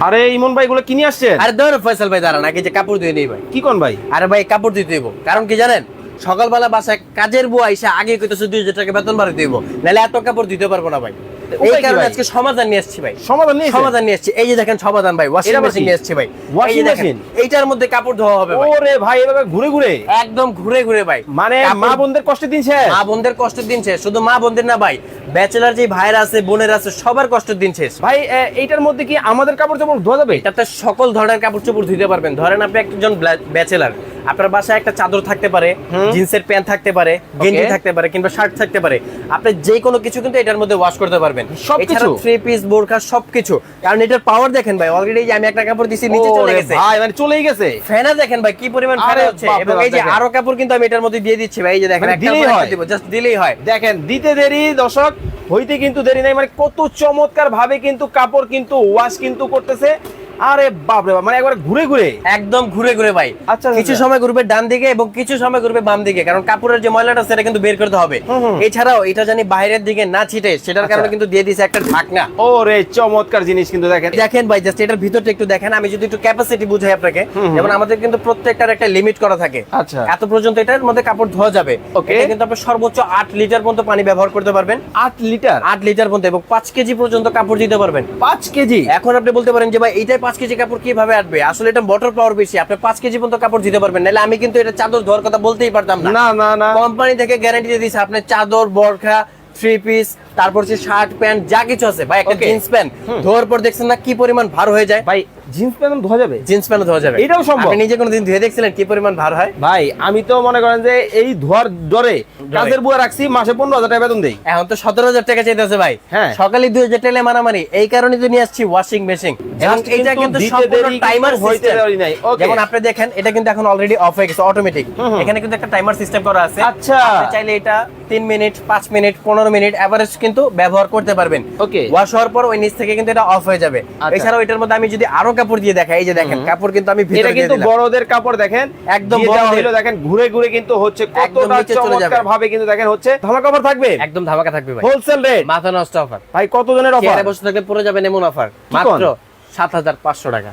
আরে ইমন ভাই এগুলো কিনে আসছে আরে ধরো ফয়সাল ভাই দাঁড়ান আগে যে কাপড় ধুয়ে নেই ভাই। কি কোন ভাই? আরে ভাই কাপড় ধুয়ে হইব কারণ কি জানেন? সকালবেলা বাসায় কাজের বুয়া এসে আগে কইতেছে দুই হাজার টাকা বেতন বাড়ি দিব। নাহলে এত কাপড় দিতে পারব না ভাই। এই কারণে আজকে সমাধান নিয়ে আসছি ভাই। সমাধান নিয়েছেন? সমাধান নিয়ে আসছি এই যে দেখেন সমাধান ভাই ওয়াশিং মেশিন নিয়ে আসছি ভাই। দেখেন, machine? এইটার মধ্যে কাপড় ধোয়া হবে ভাই। ওরে ভাই এভাবে ঘুরে ঘুরে? একদম ঘুরে ঘুরে ভাই। মানে মা বোনদের কষ্ট দিনছে মা বোনদের কষ্টের দিন শেষ। শুধু মা বোনদের না ভাই ব্যাচেলার যে ভাইরা আছে বোনের আছে সবার কষ্টের দিন শেষ। ভাই এইটার মধ্যে কি আমাদের কাপড় চোপড় ধোয়া যাবে? এটাতে সকল ধরনের কাপড় চোপড় ধুতে পারবেন। ধরেন আপনি একজন ব্যাচেলার আপনার বাসায় একটা চাদর থাকতে পারে জিন্সের প্যান্ট থাকতে পারে গেঞ্জি থাকতে পারে কিংবা শার্ট থাকতে পারে আপনি যে কোনো কিছু কিন্তু এটার মধ্যে ওয়াশ করতে পারবেন। সবকিছু? থ্রি পিস বোরখা সবকিছু। কারণ এটার পাওয়ার দেখেন ভাই অলরেডি যে আমি একটা কাপড় দিছি নিচে চলে গেছে। ভাই মানে চলেই গেছে। ফেনা দেখেন ভাই কি পরিমাণ ফেনা হচ্ছে। এবং এই যে আরও কাপড় কিন্তু আমি এটার মধ্যে দিয়ে দিচ্ছি ভাই এই যে দেখেন মানে একটা? দিব জাস্ট দিলেই হয়। দেখেন দিতে দেরি দর্শক হইতে কিন্তু দেরি নাই। মানে কত চমৎকার ভাবে কিন্তু কাপড় কিন্তু ওয়াশ কিন্তু করতেছে। আরে বাপ রে মানে একবার ঘুরে ঘুরে একদম ঘুরে ঘুরে ভাই আচ্ছা, কিছু আচ্ছা। সময় ঘুরবে ডান দিকে এবং কিছু সময় ঘুরবে বাম দিকে কারণ কাপড়ের যে ময়লাটা সেটা কিন্তু বের করতে হবে। এছাড়াও এটা জানি বাইরের দিকে না ছিটে সেটার আচ্ছা। কারণে কিন্তু দিয়ে দিছে একটা ঢাকনা ওরে চমৎকার জিনিস কিন্তু দেখেন দেখেন ভাই জাস্ট এটার ভিতরটা একটু দেখেন আমি যদি একটু ক্যাপাসিটি বুঝাই আপনাকে। যেমন আমাদের কিন্তু প্রত্যেকটার একটা লিমিট করা থাকে আচ্ছা। এত পর্যন্ত এটার মধ্যে কাপড় ধোয়া যাবে. এটা কিন্তু আপনি সর্বোচ্চ আট লিটার পর্যন্ত পানি ব্যবহার করতে পারবেন আট লিটার আট লিটার পর্যন্ত এবং পাঁচ কেজি পর্যন্ত কাপড় দিতে পারবেন পাঁচ কেজি এখন আপনি বলতে পারেন যে ভাই এইটাই পাঁচ কেজি কাপড় কীভাবে আসবে আসলে এটা মোটর পাওয়ার বেশি। আপনি পাঁচ কেজি পর্যন্ত কাপড় দিতে পারবেন। নাহলে আমি কিন্তু এটা চাদর ধোয়ার কথা বলতেই পারতাম না। না না না। কোম্পানি থেকে গ্যারান্টি দিয়ে দিচ্ছে আপনার চাদর বরখা থ্রি পিস তারপর হচ্ছে শার্ট প্যান্ট যা কিছু আছে। ভাই একটা জিন্স প্যান্ট ধোয়ার পর দেখছেন না কি পরিমাণ ভার হয়ে যায়। ভাই জিন্স প্যান্ট ধোয়া যাবে? জিন্স প্যান্ট ধোয়া যাবে। এটাও সম্ভব? আপনি নিজে কোনোদিন ধুয়ে দেখছিলেন? কি পরিমাণ ভার হয়? ভাই আমি তো মনে করেন যে এই ধোয়ার ডরে কাজের বুয়া রাখছি মাসে পনেরো হাজার টাকা বেতন দেই। এখন তো সতেরো হাজার টাকা চাইতেছে ভাই। হ্যাঁ। সকালে টাকা মারামারি। এই কারণে তো নিয়ে আসছি ওয়াশিং মেশিন কিন্তু সম্পূর্ণ টাইমার হইতে দেরি নাই। যেমন আপনি দেখেন এটা কিন্তু এখন অলরেডি অফ হয়ে গেছে অটোমেটিক। এখানে কিন্তু একটা টাইমার সিস্টেম করা আছে। আচ্ছা। আপনি চাইলে এটা তিন মিনিট পাঁচ মিনিট পনেরো মিনিট এভারেজ কিন্তু ব্যবহার করতে পারবেন। Okay. ওয়াশ হওয়ার পর ওই নিচ থেকে কিন্তু এটা অফ হয়ে যাবে। আচ্ছা। এছাড়াও এটার মধ্যে আমি যদি আরও কাপড় দিয়ে দেখা এই যে দেখেন কাপড় কিন্তু আমি এটা ভিতরে কিন্তু বড়দের কাপড় দেখেন একদম বড় দেখেন ঘুরে ঘুরে কিন্তু হচ্ছে কতটা। চমৎকার ভাবে কিন্তু দেখেন হচ্ছে ধামাকা অফার থাকবে। একদম ধামাকা থাকবে ভাই। হোলসেল রেট মাথা নষ্ট অফার ভাই কত জনের অফার বসে থাকলে পুরো যাবেন এমন অফার মাত্র সাত হাজার পাঁচশো টাকা।